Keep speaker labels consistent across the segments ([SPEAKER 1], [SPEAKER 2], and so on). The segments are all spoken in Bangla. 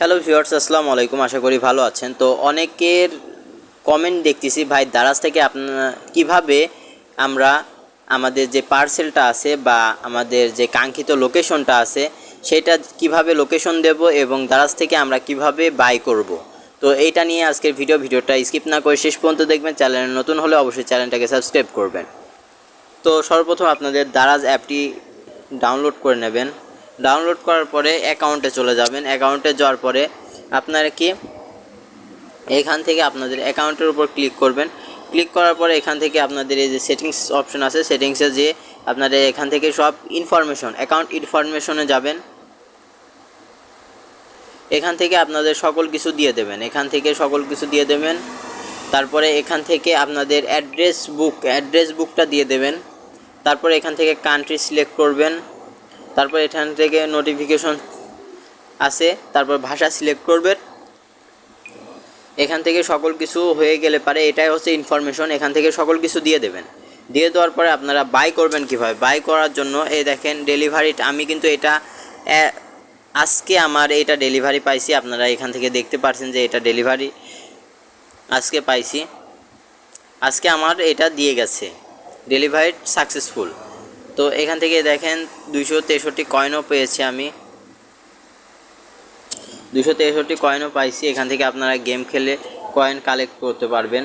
[SPEAKER 1] হ্যালো ভিউয়ার্স আসসালামু আলাইকুম। আশা করি ভালো আছেন। তো অনেকের কমেন্ট দেখতেছি, ভাই, দারাজ থেকে আপনার কীভাবে আমরা আমাদের যে পার্সেলটা আছে বা আমাদের যে কাঙ্ক্ষিত লোকেশনটা আছে, সেটা কীভাবে লোকেশন দেব এবং দারাজ থেকে আমরা কীভাবে বাই করব? তো এইটা নিয়ে আজকের ভিডিও ভিডিওটা স্কিপ না করে শেষ পর্যন্ত দেখবেন। চ্যানেল নতুন হলে অবশ্যই চ্যানেলটাকে সাবস্ক্রাইব করবেন। তো সর্বপ্রথম আপনাদের দারাজ অ্যাপটি ডাউনলোড করে নেবেন। ডাউনলোড করার পরে অ্যাকাউন্টে চলে যাবেন। অ্যাকাউন্টে যাওয়ার পরে আপনারা কি এখান থেকে আপনাদের অ্যাকাউন্টের উপর ক্লিক করবেন। ক্লিক করার পরে এখান থেকে আপনাদের এই যে সেটিংস অপশন আছে, সেটিংসে যে আপনাদের এখান থেকে সব ইনফরমেশন, অ্যাকাউন্ট ইনফরমেশনে যাবেন। এখান থেকে আপনাদের সকল কিছু দিয়ে দেবেন। এখান থেকে সকল কিছু দিয়ে দেবেন। তারপরে এখান থেকে আপনাদের অ্যাড্রেস বুক, অ্যাড্রেস বুকটা দিয়ে দেবেন। তারপরে এখান থেকে কান্ট্রি সিলেক্ট করবেন। তারপর এখান থেকে নোটিফিকেশন আছে তারপর ভাষা সিলেক্ট করবেন এখান থেকে সকল কিছু হয়ে গেলে পারে, এটাই হচ্ছে ইনফরমেশন এখান থেকে সকল কিছু দিয়ে দেবেন। দিয়ে দেওয়ার পরে আপনারা বাই করবেন কীভাবে? বাই করার জন্য, এই দেখেন ডেলিভারি আমি কিন্তু এটা আজকে আমার এটা ডেলিভারি পাইছি, আপনারা এখান থেকে দেখতে পাচ্ছেন যে এটা ডেলিভারি আজকে পাইছি। আজকে আমার এটা দিয়ে গেছে। ডেলিভারি সাকসেসফুল তো এখান থেকে দেখেন দুইশো তেষট্টি কয়েনও পেয়েছি আমি। দুশো তেষট্টি কয়েনও পাইছি, এখান থেকে আপনারা গেম খেলে কয়েন কালেক্ট করতে পারবেন।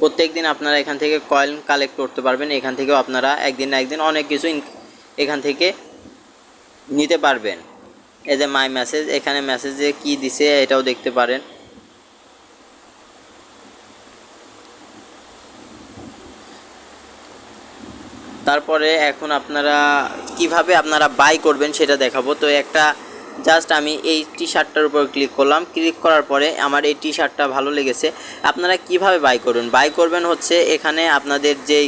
[SPEAKER 1] প্রত্যেক দিন আপনারা এখান থেকে কয়েন কালেক্ট করতে পারবেন, এখান থেকেও আপনারা একদিন না একদিন অনেক কিছু এখান থেকে নিতে পারবেন। এই যে মাই মেসেজ এখানে মেসেজে কি দিছে এটাও দেখতে পারেন। তারপরে এখন আপনারা কীভাবে আপনারা বাই করবেন সেটা দেখাবো। তো একটা জাস্ট আমি এই টি শার্টটার উপর ক্লিক করলাম। ক্লিক করার পরে আমার এই টি শার্টটা ভালো লেগেছে। আপনারা কীভাবে বাই করবেন বাই করবেন হচ্ছে এখানে আপনাদের যেই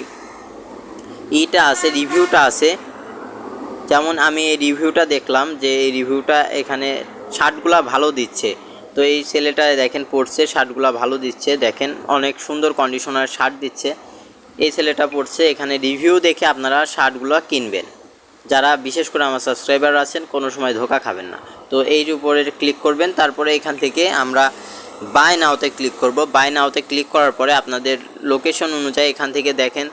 [SPEAKER 1] ইটা আছে, রিভিউটা আছে। যেমন আমি এই রিভিউটা দেখলাম যে এই রিভিউটা এখানে শার্টগুলা ভালো দিচ্ছে। তো এই ছেলেটা দেখেন পড়ছে শার্টগুলা ভালো দিচ্ছে। দেখেন অনেক সুন্দর কন্ডিশনার শার্ট দিচ্ছে। এই ছেলেটা পড়ছে, এখানে রিভিউ দেখে আপনারা শার্টগুলো কিনবেন। যারা বিশেষ করে আমার সাবস্ক্রাইবার আছেন, কোনো সময় ধোকা খাবেন না। তো এই উপরে ক্লিক করবেন, তারপরে এখান থেকে আমরা বাই নাওতে ক্লিক করব। বাই নাওতে ক্লিক করার পরে আপনাদের লোকেশন অনুযায়ী এখান থেকে দেখেন,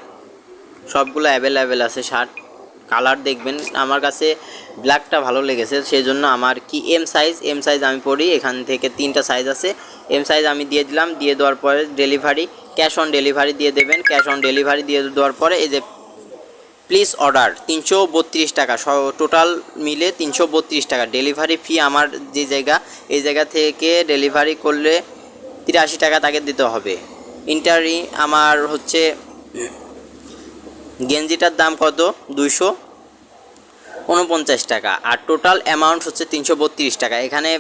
[SPEAKER 1] সবগুলো অ্যাভেলেবেল আছে শার্ট। কালার দেখবেন, আমার কাছে ব্ল্যাকটা ভালো লেগেছে সেই জন্য আমার কি এম সাইজ এম সাইজ আমি পড়ি, এখান থেকে তিনটা সাইজ আছে। এম সাইজ আমি দিয়ে দিলাম, দিয়ে দেওয়ার পরে ডেলিভারি ক্যাশ অন ডেলিভারি দিয়ে দেবেন। ক্যাশ অন ডেলিভারি দিয়ে দেওয়ার পরে এই যে প্লিজ অর্ডার, তিনশো বত্রিশ টাকা টোটাল মিলে তিনশো বত্রিশ টাকা। ডেলিভারি ফি আমার যে জায়গা, এই জায়গা থেকে ডেলিভারি করলে তিরাশি টাকা তাকে দিতে হবে। ইন্টারি আমার হচ্ছে, গেঞ্জিটার দাম কত? দুইশো উনপঞ্চাশ টাকা। আর টোটাল অ্যামাউন্ট হচ্ছে তিনশো বত্রিশ টাকা। এখানে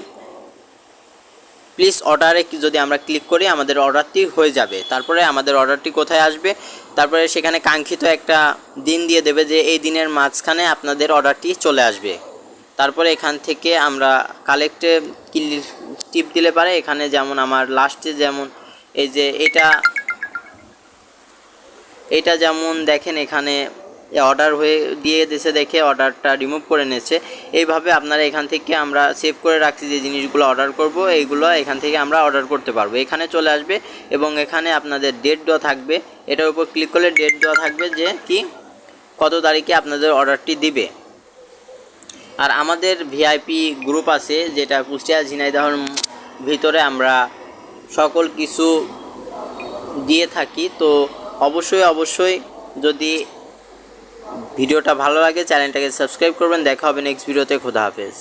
[SPEAKER 1] প্লিজ অর্ডারে যদি আমরা ক্লিক করি, আমাদের অর্ডারটি হয়ে যাবে। তারপরে আমাদের অর্ডারটি কোথায় আসবে? তারপরে সেখানে কাঙ্ক্ষিত একটা দিন দিয়ে দেবে যে, এই দিনের মাঝখানে আপনাদের অর্ডারটি চলে আসবে। তারপরে এখান থেকে আমরা কালেক্টে টিপ দিলে পারে। এখানে যেমন আমার লাস্টে যেমন, এই যে এটা এটা যেমন দেখেন এখানে অর্ডার হয়ে দিয়ে দিয়েছে দেখে অর্ডারটা রিমুভ করে নিয়েছে। এইভাবে আপনারা এখান থেকে আমরা সেভ করে রাখছি যে জিনিসগুলো অর্ডার করব, এইগুলো এখান থেকে আমরা অর্ডার করতে পারব। এখানে চলে আসবে এবং এখানে আপনাদের ডেট দেওয়া থাকবে। এটার উপর ক্লিক করলে ডেট দেওয়া থাকবে যে কি? কত তারিখে আপনাদের অর্ডারটি দিবে। আর আমাদের ভিআইপি গ্রুপ আছে, যেটা কুষ্টিয়া ঝিনাইদহর ভিতরে আমরা সকল কিছু দিয়ে থাকি। তো অবশ্যই অবশ্যই যদি ভিডিওটা ভালো লাগে চ্যানেলটাকে সাবস্ক্রাইব করবেন। দেখা হবে নেক্সট ভিডিওতে খোদা হাফেজ।